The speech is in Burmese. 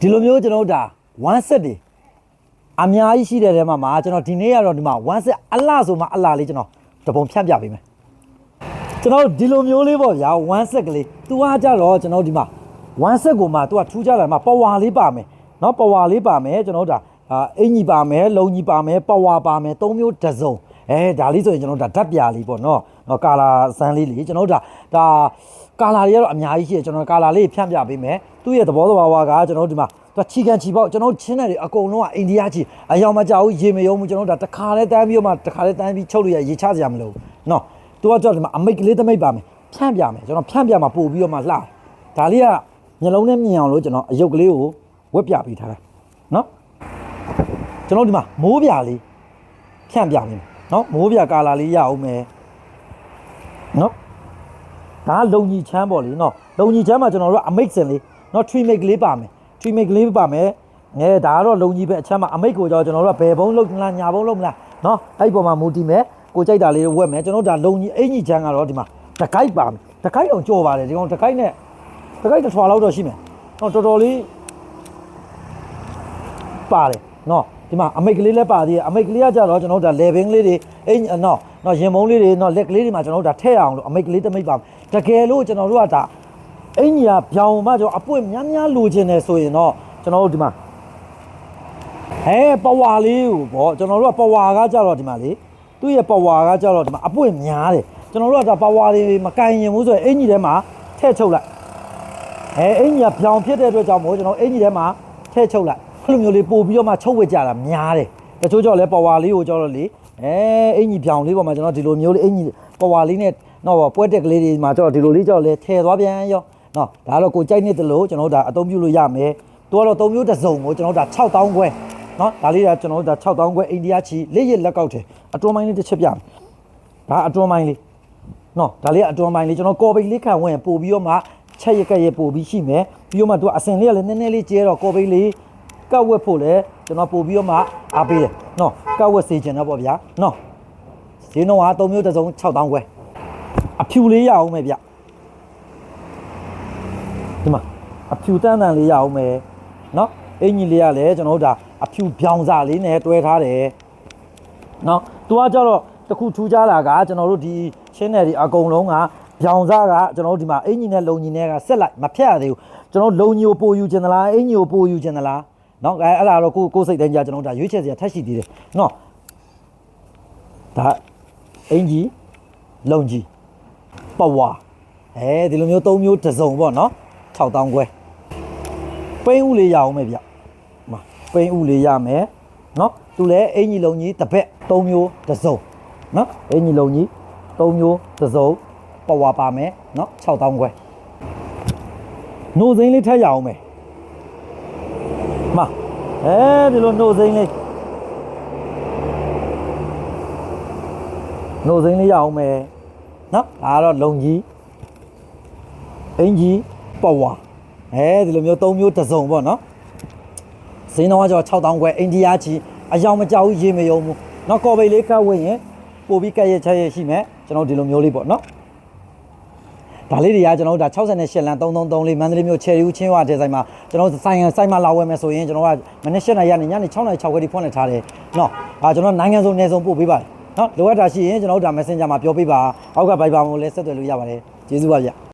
ဒီလိုမျိုးကျွန်တော်တို့ဒါ1 set တွေအများကြီးရှိတဲ့ထဲမှာမှာကျွန်တော်ဒီနေ့ကတော့ဒီမှာ1 set အလှဆိုမှအလှလေးကျွန်တော်တပုံဖြန့်ပြပေးမယ်ကျွန်တော်တို့ဒီလိုမျိုးလေးပေါ့ဗျာ1 set ကလေးသူကကြတော့ကျွန်တော်တို့ဒီမှာ1 set ကိုမှသူကထူးခြားလာမှာပဝါလေးပါမယ်เนาะပဝါလေးပါမယ်ကျွန်တော်တို့ဒါအာအင်ကြီးပါမယ်လုံကြီးပါမယ်ပဝါပါမယ်သုံးမျိုးတစ်စုံ အဲဒါလေးဆိုရင်ကျွန်တော်တို့ဒါဓာတ်ပြာလေးပေါ့နော်နော်ကာလာစမ်းလေးလေကျွန်တော်တို့ဒါဒါကာလာတွေကတော့အများကြီးရှိတယ်ကျွန်တော်ကာလာလေးဖြန့်ပြပေးမယ်သူ့ရဲ့သဘောသဘာဝကကျွန်တော်တို့ဒီမှာသူချီကန်ချီပေါက်ကျွန်တော်ချင်းတယ်အကုန်လုံးကအိန္ဒိယချီအယောင်မကြောက်ရေမယုံဘူးကျွန်တော်တို့ဒါတခါလဲတန်းပြီးတော့မှတခါလဲတန်းပြီးချုပ်လို့ရရေချစရာမလိုဘူးနော်သူကကြောက်ဒီမှာအမိတ်ကလေးသမိတ်ပါမယ်ဖြန့်ပြမယ်ကျွန်တော်ဖြန့်ပြမှာပို့ပြီးတော့မှလှဒါလေးကမျိုးလုံးနဲ့မြင်အောင်လို့ကျွန်တော်အယုတ်ကလေးကိုဝက်ပြပေးထားတာနော်ကျွန်တော်ဒီမှာမိုးပြလေးဖြန့်ပြမယ် နော်မိုးပြကာလာလေးရအောင်မယ်နော်ဒါကလုံကြီးချမ်းပေါ့လေနော်လုံကြီးချမ်းမှာကျွန်တော်တို့ကအမိတ်စင်လေးနော် tree make လေးပါမယ် tree make လေးပါမယ်ငဲဒါကတော့လုံကြီးပဲအချမ်းမှာအမိတ်ကိုကြောကျွန်တော်တို့ကဘယ်ဘုံလုံးမလားညာဘုံလုံးမလားနော်အဲ့ဒီပေါ်မှာမူတည်မယ်ကိုကြိုက်တာလေးဝက်မယ်ကျွန်တော်တို့ဒါလုံကြီးအင်ကြီးချမ်းကတော့ဒီမှာတကိုက်ပါမယ်တကိုက်အောင်ကြော်ပါတယ်ဒီကောင်တကိုက်နဲ့တကိုက်တစ်ထွာလောက်တော့ရှိမယ်နော်တော်တော်လေးပါတယ် နော်ဒီမှာအမိတ်ကလေးလည်းပါသေးတယ်အမိတ်ကလေးကကြတော့ကျွန်တော်တို့ဒါ level လေးတွေအင်းနော်နော်ရင်မုံလေးတွေနော်လက်ကလေးတွေမှာကျွန်တော်တို့ဒါထည့်အောင်လို့အမိတ်ကလေးတစ်မိတ်ပါတကယ်လို့ကျွန်တော်တို့ကဒါအင်းကြီးကပြောင်မှကျွန်တော်အပွင့်များများလိုချင်တယ်ဆိုရင်တော့ကျွန်တော်တို့ဒီမှာဟဲပဝါလေးကိုပေါ့ကျွန်တော်တို့ကပဝါကကြတော့ဒီမှာလေသူ့ရဲ့ပဝါကကြတော့ဒီမှာအပွင့်များတယ်ကျွန်တော်တို့ကဒါပဝါလေးမကင်ရင်ဘူးဆိုရင်အင်းကြီးထဲမှာထည့်ချုပ်လိုက်အဲအင်ကြီးကပြောင်ဖြစ်တဲ့အတွက်ကြောင့်မို့ကျွန်တော်အင်ကြီးထဲမှာထည့်ချုပ်လိုက် အဲ့လိုမျိုးလေးပို့ပြီးတော့မှချုပ်ဝစ်ကြတာများတယ်တချို့ကြောင့်လဲပဝါလေးကိုကြောတော့လေအဲအင်ကြီးပြောင်လေးပေါ်မှာကျွန်တော်ဒီလိုမျိုးလေးအင်ကြီးပဝါလေးနဲ့တော့ပွဲတက်ကလေးတွေမှာကျွန်တော်ဒီလိုလေးကြောက်လဲထည့်သွားပြန်ရောနော်ဒါကတော့ကိုကြိုက်နေတယ်လို့ကျွန်တော်ဒါအသုံးပြုလို့ရမယ်သူကတော့သုံးမျိုးတစ်စုံကိုကျွန်တော်ဒါ6000ခွဲနော်ဒါလေးကကျွန်တော်ဒါ6000ခွဲအိန္ဒိယချီလေးရလက်ကောက်တယ်အတွန်းမိုင်းလေးတစ်ချက်ပြမယ်ဒါအတွန်းမိုင်းလေးနော်ဒါလေးအတွန်းပိုင်းလေးကျွန်တော်ကော်ပိတ်လေးခံဝင်ပို့ပြီးတော့မှချက်ရက်ကက်ရပို့ပြီးရှိမယ်ပြီးတော့မှသူကအစင်လေးကလည်းနည်းနည်းလေးကျဲတော့ကော်ပိတ်လေး ကတ်ဝက်ဖို့လဲကျွန်တော်ပို့ပြီးတော့မှအားပေးတယ်နော်ကတ်ဝက်စေချင်တော့ပေါ့ဗျာနော်ဈေးနှုန်းက3မျိုးတစ်စုံ6000ခွဲအဖြူလေးရအောင်မယ်ဗျဒီမှာအဖြူတန်းတန်းလေးရအောင်မယ်နော်အင်ကြီးလေးကလည်းကျွန်တော်တို့ဒါအဖြူပြောင်စာလေးနဲ့တွဲထားတယ်နော်သူကကြတော့တခုထူးခြားတာကကျွန်တော်တို့ဒီချင်းနယ်တွေအကုန်လုံးကပြောင်စားကကျွန်တော်တို့ဒီမှာအင်ဂျင်နဲ့လုံကြီးနဲ့ကဆက်လိုက်မဖြတ်ရသေးဘူးကျွန်တော်လုံကြီးကိုပို့ယူခြင်းသလားအင်ဂျင်ကိုပို့ယူခြင်းသလား နော်အဲအဲ့ဒါတော့ကိုကိုစိတ်တိုင်းကြကျွန်တော်တို့ဒါရွေးချယ်စရာထက်ရှိသေးတယ်နော်ဒါအင်ဂျီလုံကြီးပဝါအဲဒီလိုမျိုး၃မျိုးတစ်စုံပေါ့နော်6000ခွဲပိန်းဥလေးရအောင်မယ်ဗျမပိန်းဥလေးရမယ်နော်သူလည်းအင်ကြီးလုံးကြီးတစ်ပက်၃မျိုးတစ်စုံနော်အင်ကြီးလုံးကြီး၃မျိုးတစ်စုံပဝါပါမယ်နော်6000ခွဲနှိုစိမ့်လေးထက်ရအောင်မယ် မအဲဒီလိုနှုတ်စိမ့်လေးနှုတ်စိမ့်လေးရအောင်မယ်နော်ဒါကတော့လုံကြီးအင်ကြီးပဝါအဲဒီလိုမျိုး၃မျိုးတစ်စုံပေါ့နော်ဈေးနှုန်းကကျော်6000ခွဲအိန္ဒိယချီအယောင်မကြောက်ရေးမယုံဘူးနော်ကော်ပိတ်လေးကတ်ဝင်ရင်ပို့ပြီးကတ်ရဲ့ချက်ရဲ့ရှိမယ်ကျွန်တော်ဒီလိုမျိုးလေးပေါ့နော် ဒါလေးတွေကကျွန်တော်တို့ဒါ68လမ်း333လေးမန္တလေးမြို့ချယ်ရီဦးချင်းဝတဲ့ဆိုင်မှာကျွန်တော်ဆိုင်ဆိုင်မှာလာဝယ်မယ်ဆိုရင်ကျွန်တော်ကမနေ့7နာရီညနေ6နာရီ6ခွဲထိဖွင့်လှစ်ထားတယ်เนาะအာကျွန်တော်နိုင်ငံစုံနယ်စုံပို့ပေးပါတယ်เนาะလိုအပ်တာရှိရင်ကျွန်တော်တို့ဒါ Messenger မှာပြောပေးပါအောက်က Viber မှာလည်းဆက်သွယ်လို့ရပါတယ်ကျေးဇူးပါဗျ